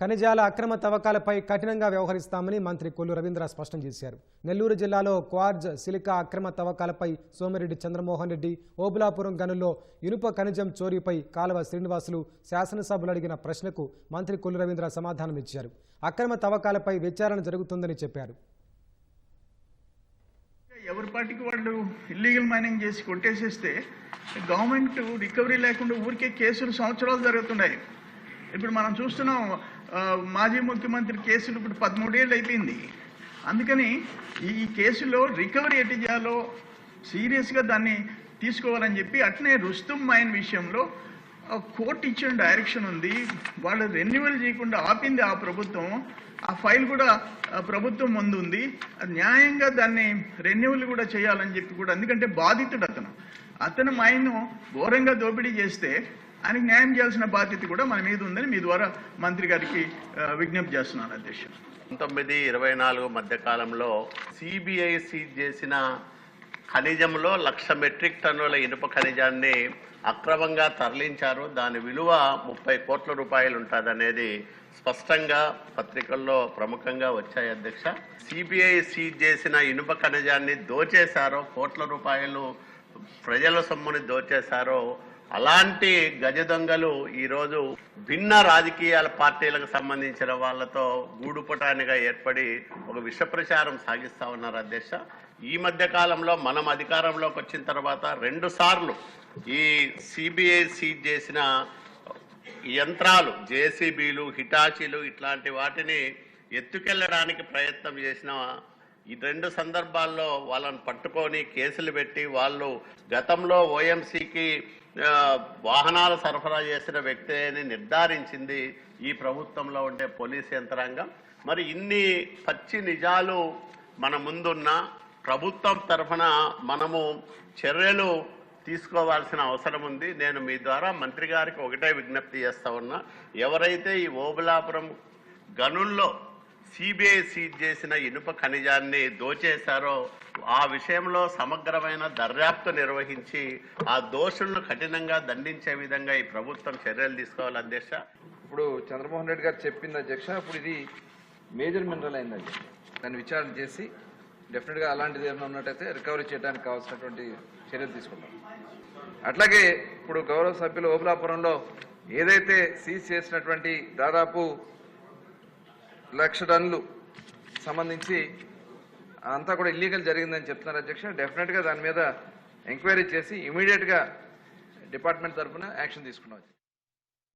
ఖనిజాల అక్రమ తవ్వకాలపై కఠినంగా వ్యవహరిస్తామని మంత్రి కొల్లు రవీంద్ర స్పష్టం చేశారు. నెల్లూరు జిల్లాలో క్వార్జ్ సిలికా అక్రమ తవ్వకాలపై సోమిరెడ్డి చంద్రమోహన్ రెడ్డి ఓబులాపురం గనుల్లో ఇనుప ఖనిజం చోరీపై కాలువ శ్రీనివాసులు శాసనసభలు అడిగిన ప్రశ్నకు మంత్రి కొల్లు రవీంద్ర సమాధానం ఇచ్చారు. అక్రమ తవ్వకాలపై విచారణ జరుగుతుందని చెప్పారు. ఎవరి పార్టీకి వాళ్ళు ఇల్లీగల్ మైనింగ్ చేసి కొట్టేసేస్తే గవర్నమెంట్ రికవరీ లేకుండా ఊరికే కేసులు సంవత్సరాలు జరుగుతున్నాయి. ఇప్పుడు మనం చూస్తున్నాం మాజీ ముఖ్యమంత్రి కేసులు ఇప్పుడు పదమూడేళ్ళు అయిపోయింది. అందుకని ఈ కేసులో రికవరీ ఎటు చేయాలో సీరియస్గా దాన్ని తీసుకోవాలని చెప్పి అట్నే రుస్తుం మైన్ విషయంలో కోర్టు ఇచ్చిన డైరెక్షన్ ఉంది. వాళ్ళు రెన్యువల్ చేయకుండా ఆపింది ఆ ప్రభుత్వం. ఆ ఫైల్ కూడా ప్రభుత్వం ముందు ఉంది. న్యాయంగా దాన్ని రెన్యువల్ కూడా చేయాలని చెప్పి కూడా ఎందుకంటే బాధితుడు అతను. అతను మైన్ ఘోరంగా దోపిడీ చేస్తే ఆయనకు న్యాయం చేయాల్సిన బాధ్యత కూడా మన మీద ఉందని మీ ద్వారా మంత్రి గారికి విజ్ఞప్తి చేస్తున్నాను అధ్యక్ష. పంతొమ్మిది ఇరవై నాలుగు మధ్య కాలంలో సిబిఐ సీజ్ చేసిన ఖనిజంలో లక్ష మెట్రిక్ టన్నుల ఇనుప ఖనిజాన్ని అక్రమంగా తరలించారు. దాని విలువ ముప్పై కోట్ల రూపాయలు ఉంటుందనేది స్పష్టంగా పత్రికల్లో ప్రముఖంగా వచ్చాయి అధ్యక్ష. సిబిఐ సీజ్ చేసిన ఇనుప ఖనిజాన్ని దోచేశారో కోట్ల రూపాయలు ప్రజల సొమ్ముని దోచేశారో అలాంటి గజ దొంగలు ఈరోజు భిన్న రాజకీయాల పార్టీలకు సంబంధించిన వాళ్ళతో గూడుపటానిగా ఏర్పడి ఒక విష ప్రచారం సాగిస్తా ఉన్నారు అధ్యక్ష. ఈ మధ్య కాలంలో మనం అధికారంలోకి వచ్చిన తర్వాత రెండు సార్లు ఈ సిబిఐ సీజ్ చేసిన యంత్రాలు జేసీబీలు హిటాచీలు ఇట్లాంటి వాటిని ఎత్తుకెళ్ళడానికి ప్రయత్నం చేసిన ఈ రెండు సందర్భాల్లో వాళ్ళని పట్టుకొని కేసులు పెట్టి వాళ్ళు గతంలో ఓఎంసీకి వాహనాలు సరఫరా చేసిన వ్యక్తి అని నిర్ధారించింది ఈ ప్రభుత్వంలో ఉండే పోలీస్ యంత్రాంగం. మరి ఇన్ని పచ్చి నిజాలు మన ముందున్న ప్రభుత్వం తరఫున మనము చర్యలు తీసుకోవాల్సిన అవసరం ఉంది. నేను మీ ద్వారా మంత్రి గారికి ఒకటే విజ్ఞప్తి చేస్తా ఉన్నా. ఎవరైతే ఈ ఓబులాపురం గనుల్లో సిబిఐ సీజ్ చేసిన ఇనుప ఖనిజాన్ని దోచేశారో ఆ విషయంలో సమగ్రమైన దర్యాప్తు నిర్వహించి ఆ దోషులను కఠినంగా దండించే విధంగా ఈ ప్రభుత్వం చర్యలు తీసుకోవాలి అధ్యక్ష ఇప్పుడు చంద్రమోహన్ రెడ్డి గారు చెప్పింది అధ్యక్ష ఇప్పుడు ఇది మేజర్ మినరల్ అయింది అధ్యక్ష దాన్ని విచారణ చేసి డెఫినెట్గా అలాంటిది ఏమైనా ఉన్నట్టయితే రికవరీ చేయడానికి కావాల్సినటువంటి చర్యలు తీసుకుంటాం. అట్లాగే ఇప్పుడు గౌరవ సభ్యులు ఓబులాపురంలో ఏదైతే సీజ్ చేసినటువంటి దాదాపు లక్ష టన్నులు సంబంధించి అంతా కూడా ఇల్లీగల్ జరిగిందని చెప్తున్నారు అధ్యక్ష. డెఫినెట్గా దాని మీద ఎంక్వైరీ చేసి ఇమీడియట్గా డిపార్ట్మెంట్ తరఫున యాక్షన్ తీసుకున్నాం.